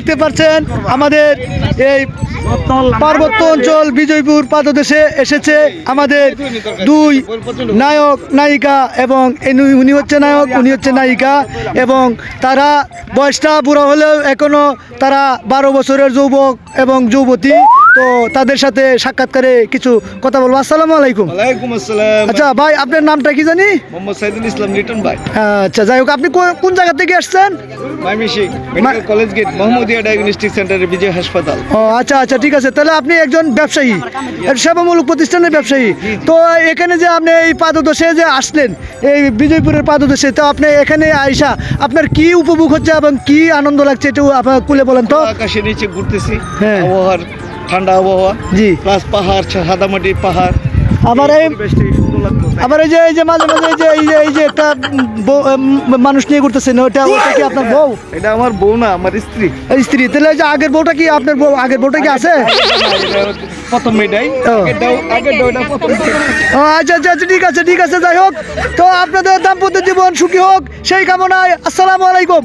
দেখতে পাচ্ছেন আমাদের এই পার্বত্য অঞ্চল বিজয়পুর পাদদেশে এসেছে আমাদের দুই নায়ক নায়িকা এবং উনি হচ্ছে নায়ক উনি হচ্ছে নায়িকা এবং তারা বয়সটা বুড়ো হলেও এখনও তারা বারো বছরের যুবক এবং যুবতী। তো তাদের সাথে সাক্ষাৎকারে কিছু কথা বলব। আসসালামু আলাইকুম। আসসালাম। আচ্ছা ভাই আপনার নামটা কি জানি? মোহাম্মদ সাইদুল ইসলাম লিটন ভাই। আচ্ছা যাই হোক আপনি কোন জায়গা থেকে আসছেন? কলেজ গেট মোহাম্মদিয়া ডায়াগনস্টিক সেন্টারের বিজয় হাসপাতাল। ও আচ্ছা। আচ্ছা ঠিক আছে তাহলে আপনি একজন ব্যবসায়ী সেবামূলক প্রতিষ্ঠানের ব্যবসায়ী। তো এখানে যে আপনি এই পাদদেশে যে আসলেন এই বিজয়পুরের পাদদেশে তো আপনি এখানে আইসা আপনার কি উপভোগ হচ্ছে এবং কি আনন্দ লাগছে একটু আপনার কুলে বলেন তো? আকাশের নিচে ঘুরতেছি হ্যাঁ। আবহাওয়ার ঠান্ডা আবহাওয়া জি। প্লাস পাহাড় সাদামাটি পাহাড় আবার এই আবার এই যে এই যে মাঝে মাঝে এই যে এই যে এই যে একটা বউ- মানুষ নিয়ে ঘুরতেছেন ওটা ওটা কি আপনার বউ? এটা আমার বউ না আমার স্ত্রী। স্ত্রী তাহলে এই যে আগের বউটা কি আপনার বউ আগের বউটা কি আছে? প্রথম আচ্ছা আচ্ছা আচ্ছা, ঠিক আছে ঠিক আছে যাই হোক। তো আপনাদের দাম্পত্য জীবন সুখী হোক সেই কামনায় আসসালামু আলাইকুম।